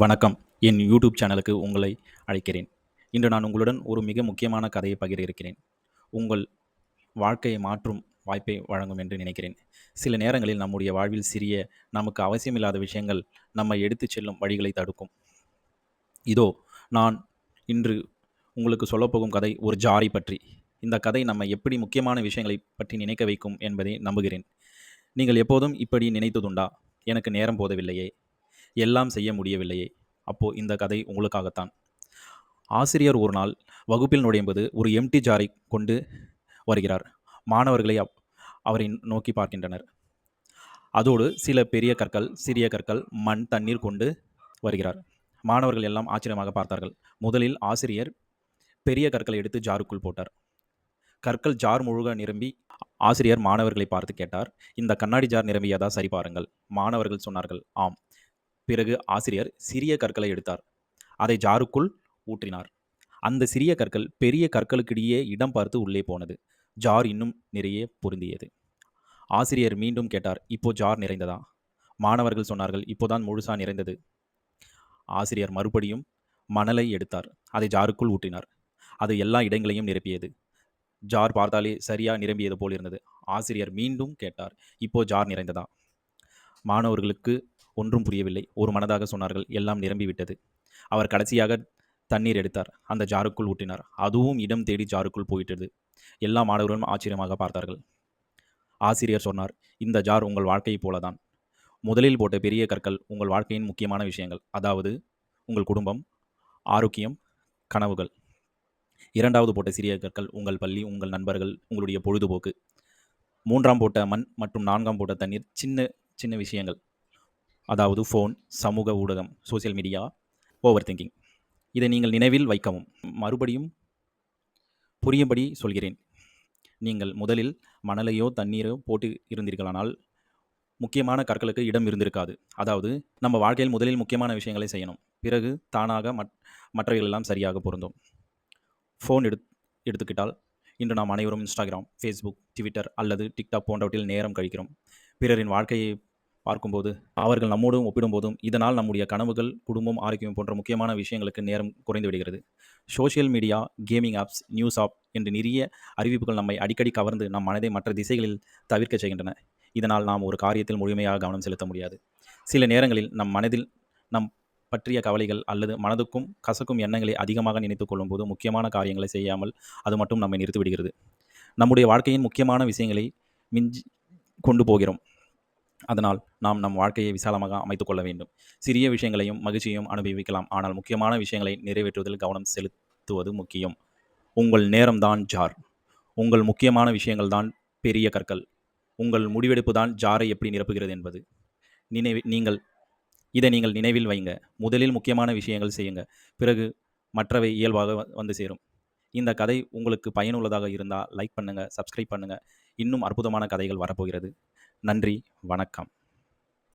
வணக்கம். என் யூடியூப் சேனலுக்கு உங்களை அழைக்கிறேன். இன்று நான் உங்களுடன் ஒரு மிக முக்கியமான கதையை பகிர இருக்கிறேன் உங்கள் வாழ்க்கையை மாற்றும் வாய்ப்பை வழங்கும் என்று நினைக்கிறேன். சில நேரங்களில் நம்முடைய வாழ்வில் சிறிய நமக்கு அவசியமில்லாத விஷயங்கள் நம்மை எடுத்துச் செல்லும் வழிகளை தடுக்கும். இதோ நான் இன்று உங்களுக்கு சொல்லப்போகும் கதை ஒரு ஜாரி பற்றி. இந்த கதை நம்ம எப்படி முக்கியமான விஷயங்களை பற்றி நினைக்க வைக்கும் என்பதை நம்புகிறேன். நீங்கள் எப்போதும் இப்படி நினைத்ததுண்டா? எனக்கு நேரம் போதவில்லையே. எல்லாம் செய்ய முடியவில்லையே. அப்போ இந்த கதை உங்களுக்காகத்தான். ஆசிரியர் ஒரு நாள் வகுப்பில் நுழையும்போது ஒரு எம்டி ஜாரை கொண்டு வருகிறார். மாணவர்களை அவரை நோக்கி பார்க்கின்றனர். அதோடு சில பெரிய கற்கள் சிறிய கற்கள் மண் தண்ணீர் கொண்டு வருகிறார். மாணவர்கள் எல்லாம் ஆச்சரியமாக பார்த்தார்கள். முதலில் ஆசிரியர் பெரிய கற்களை எடுத்து ஜாருக்குள் போட்டார். கற்கள் ஜார் முழுக நிரம்பி ஆசிரியர் மாணவர்களை பார்த்து கேட்டார். இந்த கண்ணாடி ஜார் நிரம்பியதா சரி பாருங்கள். மாணவர்கள் சொன்னார்கள் ஆம். பிறகு ஆசிரியர் சிறிய கற்களை எடுத்தார். அதை ஜாருக்குள் ஊற்றினார். அந்த சிறிய கற்கள் பெரிய கற்களுக்கிடையே இடம் பார்த்து உள்ளே போனது. ஜார் இன்னும் நிறைய பொருந்தியது. ஆசிரியர் மீண்டும் கேட்டார் இப்போ ஜார் நிறைந்ததா? மாணவர்கள் சொன்னார்கள் இப்போதான் முழுசா நிறைந்தது. ஆசிரியர் மறுபடியும் மணலை எடுத்தார். அதை ஜாருக்குள் ஊற்றினார். அது எல்லா இடங்களையும் நிரப்பியது. ஜார் பார்த்தாலே சரியா நிரம்பியது போல் இருந்தது. ஆசிரியர் மீண்டும் கேட்டார் இப்போ ஜார் நிறைந்ததா? மாணவர்களுக்கு ஒன்றும் புரியவில்லை. ஒரு மனதாக சொன்னார்கள் எல்லாம் நிரம்பிவிட்டது. அவர் கடைசியாக தண்ணீர் எடுத்தார். அந்த ஜாருக்குள் ஊட்டினார் அதுவும் இடம் தேடி ஜாருக்குள் போயிட்டது. எல்லா மாணவர்களும் ஆச்சரியமாக பார்த்தார்கள். ஆசிரியர் சொன்னார் இந்த ஜார் உங்கள் வாழ்க்கையைப் போலதான். முதலில் போட்ட பெரிய கற்கள் உங்கள் வாழ்க்கையின் முக்கியமான விஷயங்கள். அதாவது உங்கள் குடும்பம் ஆரோக்கியம் கனவுகள். இரண்டாவது போட்ட சிறிய கற்கள் உங்கள் பள்ளி உங்கள் நண்பர்கள் உங்களுடைய பொழுதுபோக்கு. மூன்றாம் போட்ட மண் மற்றும் நான்காம் போட்ட தண்ணீர். சின்ன சின்ன விஷயங்கள். அதாவது ஃபோன் சமூக ஊடகம் சோஷியல் மீடியா ஓவர் திங்கிங் இதை நீங்கள் நினைவில் வைக்கவும். மறுபடியும் புரியும்படி சொல்கிறேன். நீங்கள் முதலில் மணலையோ தண்ணீரோ போட்டு இருந்தீர்களானால் முக்கியமான கற்களுக்கு இடம் இருந்திருக்காது. அதாவது நம்ம வாழ்க்கையில் முதலில் முக்கியமான விஷயங்களை செய்யணும். பிறகு தானாக மற் மற்றவைகளெல்லாம் சரியாக பொருந்தும். ஃபோன் எடு எடுத்துக்கிட்டால் இன்று நாம் அனைவரும் இன்ஸ்டாகிராம் ஃபேஸ்புக் ட்விட்டர் அல்லது டிக்டாக் போன்றவற்றில் நேரம் கழிக்கிறோம். பிறரின் வாழ்க்கையை பார்க்கும்போது அவர்கள் நம்மோடும் ஒப்பிடும்போதும் இதனால் நம்முடைய கனவுகள் குடும்பம் ஆரோக்கியம் போன்ற முக்கியமான விஷயங்களுக்கு நேரம் குறைந்து விடுகிறது. Social media gaming apps news app என்று நிறைய அறிவிப்புகள் நம்மை அடிக்கடி கவர்ந்து நம் மனதை மற்ற திசைகளில் தவிர்க்க செய்கின்றன. இதனால் நாம் ஒரு காரியத்தில் முழுமையாக கவனம் செலுத்த முடியாது. சில நேரங்களில் நம் மனதில் நம் பற்றிய கவலைகள் அல்லது மனதுக்கும் கசக்கும் எண்ணங்களை அதிகமாக நினைத்து கொள்ளும்போது முக்கியமான காரியங்களை செய்யாமல் அது மட்டும் நம்மை நிறுத்திவிடுகிறது. நம்முடைய வாழ்க்கையின் முக்கியமான விஷயங்களை மிஞ்சி கொண்டு போகிறோம். அதனால் நாம் நம் வாழ்க்கையை விசாலமாக அமைத்துக் கொள்ள வேண்டும். சிறிய விஷயங்களையும் மகிழ்ச்சியையும் அனுபவிக்கலாம். ஆனால் முக்கியமான விஷயங்களை நிறைவேற்றுவதில் கவனம் செலுத்துவது முக்கியம். உங்கள் நேரம்தான் ஜார். உங்கள் முக்கியமான விஷயங்கள் தான் பெரிய கற்கள். உங்கள் முடிவெடுப்பு தான் ஜாரை எப்படி நிரப்புகிறது என்பது. நினைவி நீங்கள் இதை நீங்கள் நினைவில் வைங்க. முதலில் முக்கியமான விஷயங்கள் செய்யுங்க. பிறகு மற்றவை இயல்பாக வ- வந்து சேரும். இந்த கதை உங்களுக்கு பயனுள்ளதாக இருந்தால் லைக் பண்ணுங்கள் சப்ஸ்கிரைப் பண்ணுங்கள் இன்னும் அற்புதமான கதைகள் வரப்போகிறது. நன்றி வணக்கம்.